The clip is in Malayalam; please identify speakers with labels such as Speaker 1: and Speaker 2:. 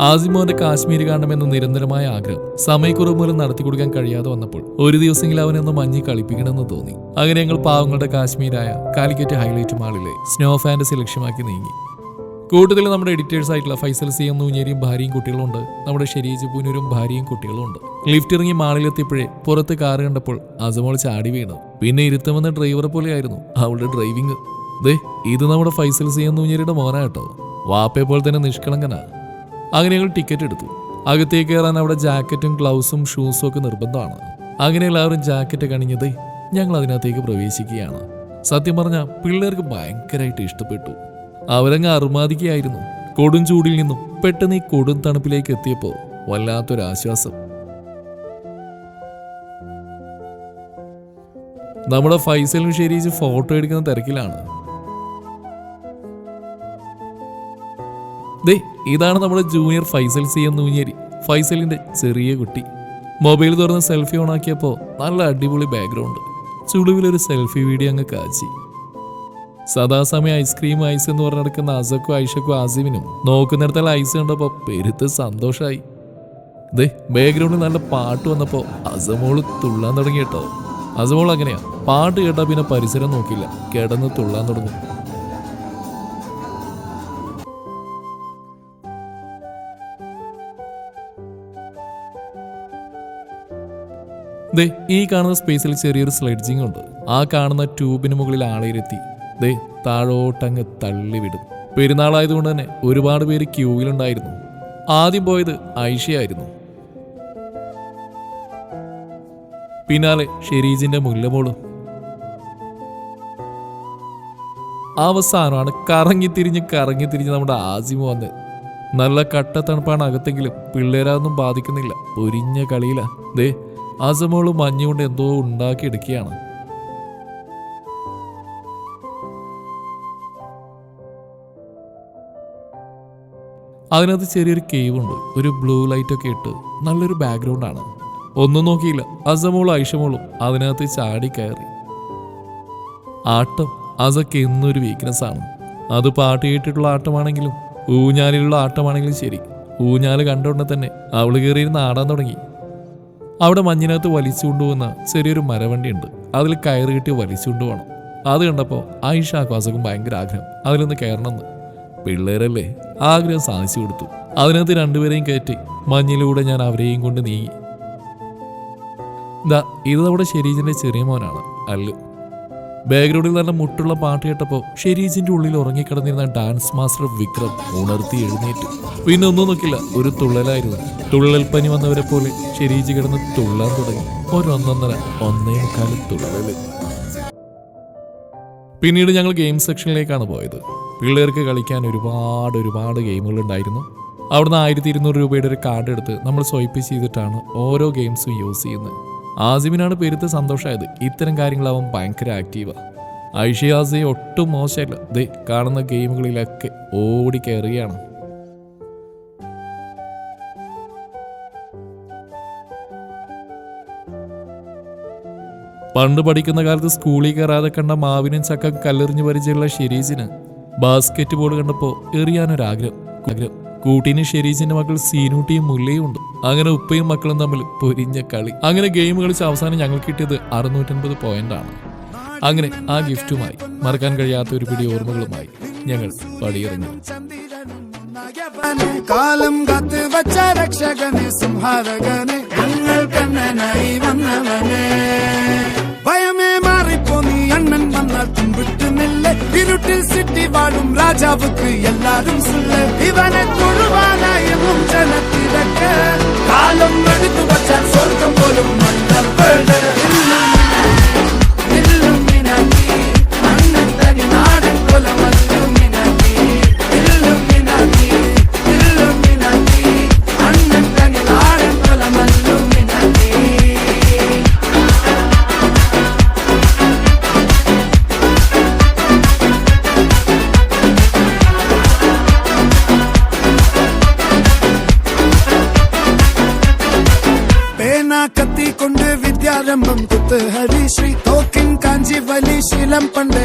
Speaker 1: ആസിമോന്റെ കാശ്മീർ എന്ന നിരന്തരമായ ആഗ്രഹം സമയക്കുറവ് മൂലം നടത്തി കൊടുക്കാൻ കഴിയാതെ വന്നപ്പോൾ ഒരു ദിവസമെങ്കിലും അവനൊന്ന് മഞ്ഞി കളിപ്പിക്കണമെന്ന് തോന്നി. അങ്ങനെ ഞങ്ങൾ പാവങ്ങളുടെ കാശ്മീരായ കാലിക്കറ്റ് ഹൈലൈറ്റ് മാളിലെ സ്നോ ഫാന്റസി ലക്ഷ്യമാക്കി നീങ്ങി. കൂട്ടത്തിൽ നമ്മുടെ എഡിറ്റേഴ്സ് ആയിട്ടുള്ള ഫൈസൽ സി എം നൂഞ്ഞേരിയും ഭാര്യയും കുട്ടികളുണ്ട്. നമ്മുടെ ഷെരീജ് പൂനൂരും ഭാര്യയും കുട്ടികളുണ്ട്. ലിഫ്റ്റ് ഇറങ്ങി മാളിലെത്തിയപ്പോഴേ പുറത്ത് കാറ് കണ്ടപ്പോൾ അസമോൾ ചാടി വീണു. പിന്നെ ഇരുത്തമെന്ന ഡ്രൈവറെ പോലെയായിരുന്നു അവളുടെ ഡ്രൈവിംഗ്. ദേ ഇത് നമ്മുടെ ഫൈസൽ സി എം നൂഞ്ഞേരിയുടെ മോനാ കേട്ടോ. വാപ്പയെ പോലെ തന്നെ നിഷ്കളങ്കനാ. അങ്ങനെ ഞങ്ങൾ ടിക്കറ്റ് എടുത്തു. അകത്തേക്ക് കയറാൻ അവിടെ ജാക്കറ്റും ഗ്ലൗസും ഷൂസും ഒക്കെ നിർബന്ധമാണ്. അങ്ങനെ എല്ലാവരും ജാക്കറ്റ് കണിഞ്ഞത് ഞങ്ങൾ അതിനകത്തേക്ക് പ്രവേശിക്കുകയാണ്. സത്യം പറഞ്ഞാൽ പിള്ളേർക്ക് ഭയങ്കരമായിട്ട് ഇഷ്ടപ്പെട്ടു. അവരങ്ങ് അറുമാദിക്കുകയായിരുന്നു കൊടും ചൂടിൽ നിന്നും പെട്ടെന്ന് ഈ കൊടും തണുപ്പിലേക്ക് എത്തിയപ്പോൾ വല്ലാത്തൊരാശ്വാസം നമ്മുടെ ഫൈസലും ഷെരീജ് ഫോട്ടോ എടുക്കുന്ന തിരക്കിലാണ്. ദേ ഇതാണ് നമ്മുടെ ജൂനിയർ ഫൈസൽ സി എന്ന് ഊഞ്ഞേരി. ഫൈസലിന്റെ ചെറിയ കുട്ടി. മൊബൈൽ തുറന്ന് സെൽഫി ഓണാക്കിയപ്പോൾ നല്ല അടിപൊളി ബാക്ക്ഗ്രൗണ്ട് ചുളിവിലൊരു സെൽഫി വീഡിയോ അങ്ങ് കാച്ചി. സദാസമയം ഐസ്ക്രീം ഐസ് എന്ന് പറഞ്ഞ് നടക്കുന്ന അസക്കും ഐഷക്കും ആസിമിനും നോക്കുന്നിടത്തുള്ള ഐസ് കണ്ടപ്പോൾ പെരുത്ത് സന്തോഷമായി ദേ ബാക്ക്ഗ്രൗണ്ടിൽ നല്ല പാട്ട് വന്നപ്പോൾ അസമോൾ തുള്ളാൻ തുടങ്ങി കേട്ടോ. അസമോൾ അങ്ങനെയാ. പാട്ട് കേട്ടാൽ പിന്നെ പരിസരം നോക്കില്ല. കിടന്ന് തുള്ളാൻ തുടങ്ങും. ദേ ഈ കാണുന്ന സ്പേസിൽ ചെറിയൊരു സ്ലെഡ്ജിങ് ഉണ്ട്. ആ കാണുന്ന ട്യൂബിന് മുകളിൽ ആളെയിരുത്തി. ദേ താഴോട്ടങ്ങ് തള്ളിവിടും. പെരുന്നാളായതുകൊണ്ട് തന്നെ ഒരുപാട് പേര് ക്യൂവിലുണ്ടായിരുന്നു. ആദ്യം പോയത് ഐഷയായിരുന്നു. പിന്നാലെ ഷെരീജിന്റെ മുല്ലമോളും. അവസാനമാണ് കറങ്ങിത്തിരിഞ്ഞ് കറങ്ങിത്തിരിഞ്ഞ് നമ്മുടെ ആസിമ വന്ന്. നല്ല കട്ട തണുപ്പാണ് അകത്തെങ്കിലും പിള്ളേരാതൊന്നും ബാധിക്കുന്നില്ല. പൊരിഞ്ഞ കളിയില. ദേ അസമോൾ മഞ്ഞുകൊണ്ട് എന്തോ ഉണ്ടാക്കിയെടുക്കുകയാണ് അതിനകത്ത് ചെറിയൊരു കേവ് ഉണ്ട് ഒരു ബ്ലൂ ലൈറ്റ് ഒക്കെ ഇട്ട് നല്ലൊരു ബാക്ക്ഗ്രൗണ്ടാണ് ഒന്നും നോക്കിയില്ല. അസമോളും ഐഷമോളും അതിനകത്ത് ചാടി കയറി. ആട്ടം. അതൊക്കെ എന്നൊരു വീക്ക്നെസ് ആണ്. അത് പാട്ട് കേട്ടിട്ടുള്ള ആട്ടമാണെങ്കിലും ഊഞ്ഞാലിലുള്ള ആട്ടമാണെങ്കിലും ശരി. ഊഞ്ഞാൽ കണ്ടുകൊണ്ട് തന്നെ അവൾ കയറിയിരുന്ന് ആടാൻ തുടങ്ങി. അവിടെ മഞ്ഞിനകത്ത് വലിച്ചു കൊണ്ടുപോകുന്ന ചെറിയൊരു മരവണ്ടി ഉണ്ട് അതിൽ കയറി കെട്ടി വലിച്ചു കൊണ്ടുപോകണം അത് കണ്ടപ്പോൾ ആയിഷ ആക്വാസക്കും ഭയങ്കര ആഗ്രഹം. അതിലൊന്ന് കയറണമെന്ന്. പിള്ളേരല്ലേ? ആഗ്രഹം സാധിച്ചു കൊടുത്തു. അതിനകത്ത് രണ്ടുപേരെയും കയറ്റി മഞ്ഞിലൂടെ ഞാൻ അവരെയും കൊണ്ട് നീങ്ങി. ദാ ഇത് നമ്മുടെ ശരീരത്തിന്റെ ചെറിയ മോനാണ് അല്ലു. ബാക്ക്ഗ്രൗണ്ടിൽ നല്ല മുട്ടുള്ള പാട്ട് കേട്ടപ്പോൾ ഷെരീജിന്റെ ഉള്ളിൽ ഉറങ്ങിക്കിടന്നിരുന്ന ഡാൻസ് മാസ്റ്റർ വിക്രം ഉണർത്തി എഴുന്നേറ്റു. പിന്നെ ഒന്നും നോക്കില്ല ഒരു തുള്ളലായിരുന്നു. തുള്ളൽ പനി വന്നവരെ പോലെ ഷെരീജ് കിടന്ന് തുള്ളാൻ തുടങ്ങി. ഒരൊന്നൊന്നര ഒന്നേ മുക്കാൽ തുള്ളൽ. പിന്നീട് ഞങ്ങൾ ഗെയിം സെക്ഷനിലേക്കാണ് പോയത്. പിള്ളേർക്ക് കളിക്കാൻ ഒരുപാട് ഒരുപാട് ഗെയിമുകൾ ഉണ്ടായിരുന്നു അവിടുന്ന് ആയിരത്തി ഇരുന്നൂറ് രൂപയുടെ ഒരു കാർഡ് എടുത്ത് നമ്മൾ സ്വൈപ്പ് ചെയ്തിട്ടാണ് ഓരോ ഗെയിംസും യൂസ് ചെയ്യുന്നത്. ആസിമിനാണ് പേരുത്ത് സന്തോഷമായത് ഇത്തരം കാര്യങ്ങളാവും ഭയങ്കര ആക്റ്റീവാണ് ഐഷിയാസി ഒട്ടും മോശമല്ല ദേ കാണുന്ന ഗെയിമുകളിലൊക്കെ ഓടി കയറുകയാണ് പണ്ട് പഠിക്കുന്ന കാലത്ത് സ്കൂളിൽ കയറാതെ കണ്ട മാവിനും ചക്കം കല്ലെറിഞ്ഞ് പരിചയമുള്ള ഷിരീസിന് ബാസ്കറ്റ് ബോൾ കണ്ടപ്പോൾ എറിയാനൊരാഗ്രഹം. ആഗ്രഹം. കൂട്ടിന് ഷെരീജിന്റെ മക്കൾ സീനൂട്ടിയും മുല്ലയും ഉണ്ട്. അങ്ങനെ ഉപ്പയും മക്കളും തമ്മിൽ പൊരിഞ്ഞ കളി. അങ്ങനെ ഗെയിം കളിച്ച് അവസാനം ഞങ്ങൾ കിട്ടിയത് അറുന്നൂറ്റൻപത് പോയിന്റ് ആണ്. അങ്ങനെ ആ ഗിഫ്റ്റുമായി മറക്കാൻ കഴിയാത്ത ഒരു പിടി ഓർമ്മകളുമായി ഞങ്ങൾ പടിയിറങ്ങി.
Speaker 2: കാലം സിറ്റി വാഴും രാജാവുക്ക് എല്ലാരും സുല്ല? ഇവനെ காலம் പേന കത്തി കൊണ്ട് വിദ്യാരംഭം കുത്ത് ഹരിശ്രീ തോക്കിൻ കാഞ്ചി വലി ശീലം പണ്ട്